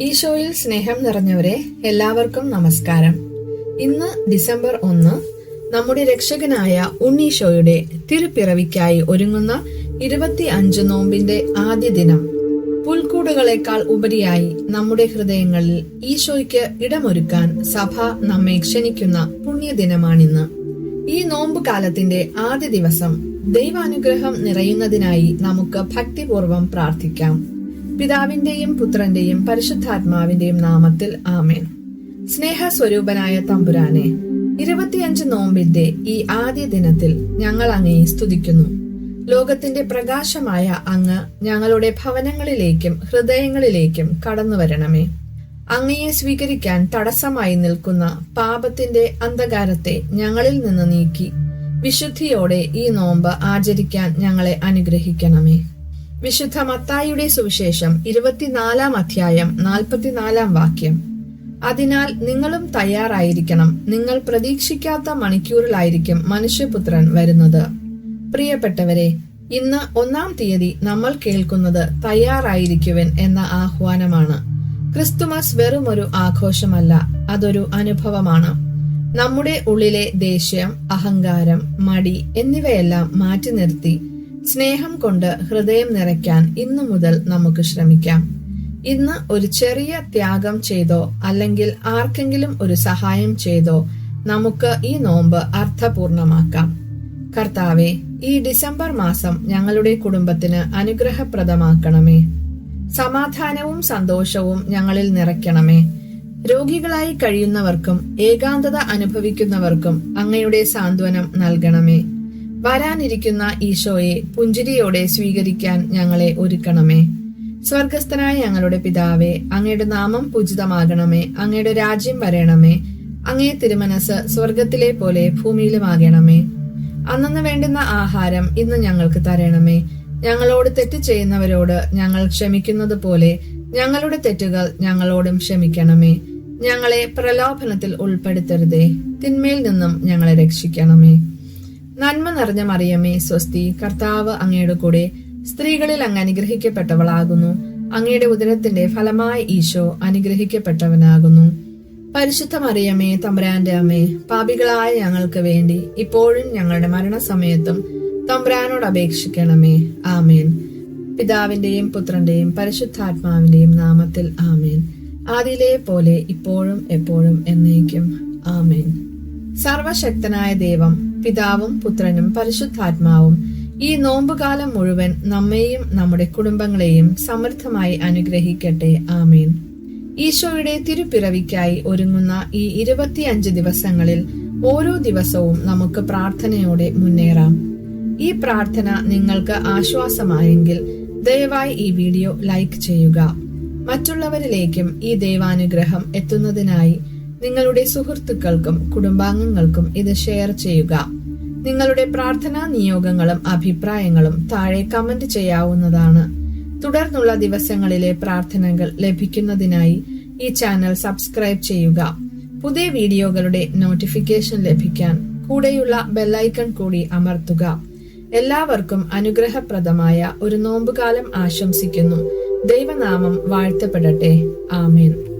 ഈശോയിൽ സ്നേഹം നിറഞ്ഞവരെ എല്ലാവർക്കും നമസ്കാരം. ഇന്ന് ഡിസംബർ ഒന്ന് നമ്മുടെ രക്ഷകനായ ഉണ്ണീശോയുടെ തിരുപ്പിറവിക്കായി ഒരുങ്ങുന്ന ഇരുപത്തി അഞ്ച് നോമ്പിന്റെ ആദ്യ ദിനം. പുൽക്കൂടുകളെക്കാൾ ഉപരിയായി നമ്മുടെ ഹൃദയങ്ങളിൽ ഈശോയ്ക്ക് ഇടമൊരുക്കാൻ സഭ നമ്മെ ക്ഷണിക്കുന്ന പുണ്യദിനമാണിന്ന്. ഈ നോമ്പ് കാലത്തിന്റെ ആദ്യ ദിവസം ദൈവാനുഗ്രഹം നിറയുന്നതിനായി നമുക്ക് ഭക്തിപൂർവം പ്രാർത്ഥിക്കാം. പിതാവിന്റെയും പുത്രന്റെയും പരിശുദ്ധാത്മാവിന്റെയും നാമത്തിൽ ആമേൻ. സ്നേഹസ്വരൂപനായ തമ്പുരാനെ ഇരുപത്തിയഞ്ച് നോമ്പിന്റെ ഈ ആദ്യ ദിനത്തിൽ ഞങ്ങൾ അങ്ങയെ സ്തുതിക്കുന്നു. ലോകത്തിന്റെ പ്രകാശമായ അങ്ങ് ഞങ്ങളുടെ ഭവനങ്ങളിലേക്കും ഹൃദയങ്ങളിലേക്കും കടന്നു വരണമേ. അങ്ങയെ സ്വീകരിക്കാൻ തടസ്സമായി നിൽക്കുന്ന പാപത്തിന്റെ അന്ധകാരത്തെ ഞങ്ങളിൽ നിന്ന് നീക്കി വിശുദ്ധിയോടെ ഈ നോമ്പ് ആചരിക്കാൻ ഞങ്ങളെ അനുഗ്രഹിക്കണമേ. വിശുദ്ധ മത്തായിയുടെ സുവിശേഷം ഇരുപത്തിനാലാം അധ്യായം നാൽപ്പത്തിനാലാം വാക്യം. അതിനാൽ നിങ്ങളും തയ്യാറായിരിക്കണം. നിങ്ങൾ പ്രതീക്ഷിക്കാത്ത മണിക്കൂറിലായിരിക്കും മനുഷ്യപുത്രൻ വരുന്നത്. പ്രിയപ്പെട്ടവരെ ഇന്ന് ഒന്നാം തീയതി നമ്മൾ കേൾക്കുന്നത് തയ്യാറായിരിക്കുവൻ എന്ന ആഹ്വാനമാണ്. ക്രിസ്തുമസ് വെറുമൊരു ആഘോഷമല്ല അതൊരു അനുഭവമാണ്. നമ്മുടെ ഉള്ളിലെ ദേഷ്യം അഹങ്കാരം മടി എന്നിവയെല്ലാം മാറ്റി നിർത്തി സ്നേഹം കൊണ്ട് ഹൃദയം നിറയ്ക്കാൻ ഇന്നു മുതൽ നമുക്ക് ശ്രമിക്കാം. ഇന്ന് ഒരു ചെറിയ ത്യാഗം ചെയ്തോ അല്ലെങ്കിൽ ആർക്കെങ്കിലും ഒരു സഹായം ചെയ്തോ നമുക്ക് ഈ നോമ്പ് അർത്ഥപൂർണമാക്കാം. കർത്താവെ ഈ ഡിസംബർ മാസം ഞങ്ങളുടെ കുടുംബത്തിന് അനുഗ്രഹപ്രദമാക്കണമേ. സമാധാനവും സന്തോഷവും ഞങ്ങളിൽ നിറയ്ക്കണമേ. രോഗികളായി കഴിയുന്നവർക്കും ഏകാന്തത അനുഭവിക്കുന്നവർക്കും അങ്ങയുടെ സാന്ത്വനം നൽകണമേ. വരാനിരിക്കുന്ന ഈശോയെ പുഞ്ചിരിയോടെ സ്വീകരിക്കാൻ ഞങ്ങളെ ഒരുക്കണമേ. സ്വർഗസ്ഥനായ ഞങ്ങളുടെ പിതാവേ അങ്ങയുടെ നാമം പൂജിതമാകണമേ അങ്ങയുടെ രാജ്യം വരണമേ അങ്ങേ തിരുമനസ് സ്വർഗത്തിലെ പോലെ ഭൂമിയിലുമാകണമേ. അന്നു വേണ്ടുന്ന ആഹാരം ഇന്ന് ഞങ്ങൾക്ക് തരണമേ. ഞങ്ങളോട് തെറ്റ് ചെയ്യുന്നവരോട് ഞങ്ങൾ ക്ഷമിക്കുന്നത് പോലെ ഞങ്ങളുടെ തെറ്റുകൾ ഞങ്ങളോടും ക്ഷമിക്കണമേ. ഞങ്ങളെ പ്രലോഭനത്തിൽ ഉൾപ്പെടുത്തരുതേ. തിന്മയിൽ നിന്നും ഞങ്ങളെ രക്ഷിക്കണമേ. നന്മ നിറഞ്ഞ മറിയമ്മേ സ്വസ്തി കർത്താവ് അങ്ങയുടെ കൂടെ സ്ത്രീകളിൽ അങ്ങ് അനുഗ്രഹിക്കപ്പെട്ടവളാകുന്നു. അങ്ങയുടെ ഉദരത്തിന്റെ ഫലമായ ഈശോ അനുഗ്രഹിക്കപ്പെട്ടവനാകുന്നു. പരിശുദ്ധ മറിയമ്മേ തമ്പുരാന്റെ അമ്മേ പാപികളായ ഞങ്ങൾക്ക് വേണ്ടി ഇപ്പോഴും ഞങ്ങളുടെ മരണസമയത്തും തമ്പുരാനോട് അപേക്ഷിക്കണമേ. ആമേൻ. പിതാവിന്റെയും പുത്രന്റെയും പരിശുദ്ധാത്മാവിന്റെയും നാമത്തിൽ ആമേൻ. ആദിയിലെ പോലെ ഇപ്പോഴും എപ്പോഴും എന്നേക്കും. ആമേൻ. സർവശക്തനായ ദൈവം പിതാവും പുത്രനും പരിശുദ്ധാത്മാവും ഈ നോമ്പുകാലം മുഴുവൻ നമ്മെയും നമ്മുടെ കുടുംബങ്ങളെയും സമൃദ്ധമായി അനുഗ്രഹിക്കട്ടെ. ആമീൻ. ഈശോയുടെ തിരുപ്പിറവിക്കായി ഒരുങ്ങുന്ന ഈ ഇരുപത്തിയഞ്ച് ദിവസങ്ങളിൽ ഓരോ ദിവസവും നമുക്ക് പ്രാർത്ഥനയോടെ മുന്നേറാം. ഈ പ്രാർത്ഥന നിങ്ങൾക്ക് ആശ്വാസമായെങ്കിൽ ദയവായി ഈ വീഡിയോ ലൈക്ക് ചെയ്യുക. മറ്റുള്ളവരിലേക്കും ഈ ദൈവാനുഗ്രഹം എത്തുന്നതിനായി നിങ്ങളുടെ സുഹൃത്തുക്കൾക്കും കുടുംബാംഗങ്ങൾക്കും ഇത് ഷെയർ ചെയ്യുക. നിങ്ങളുടെ പ്രാർത്ഥനാ നിയോഗങ്ങളും അഭിപ്രായങ്ങളും താഴെ കമന്റ് ചെയ്യാവുന്നതാണ്. തുടർന്നുള്ള ദിവസങ്ങളിലെ പ്രാർത്ഥനകൾ ലഭിക്കുന്നതിനായി ഈ ചാനൽ സബ്സ്ക്രൈബ് ചെയ്യുക. പുതിയ വീഡിയോകളുടെ നോട്ടിഫിക്കേഷൻ ലഭിക്കാൻ കൂടെയുള്ള ബെല്ലൈക്കൺ കൂടി അമർത്തുക. എല്ലാവർക്കും അനുഗ്രഹപ്രദമായ ഒരു നോമ്പുകാലം ആശംസിക്കുന്നു. ദൈവനാമം വാഴ്ത്തപ്പെടട്ടെ. ആമേൻ.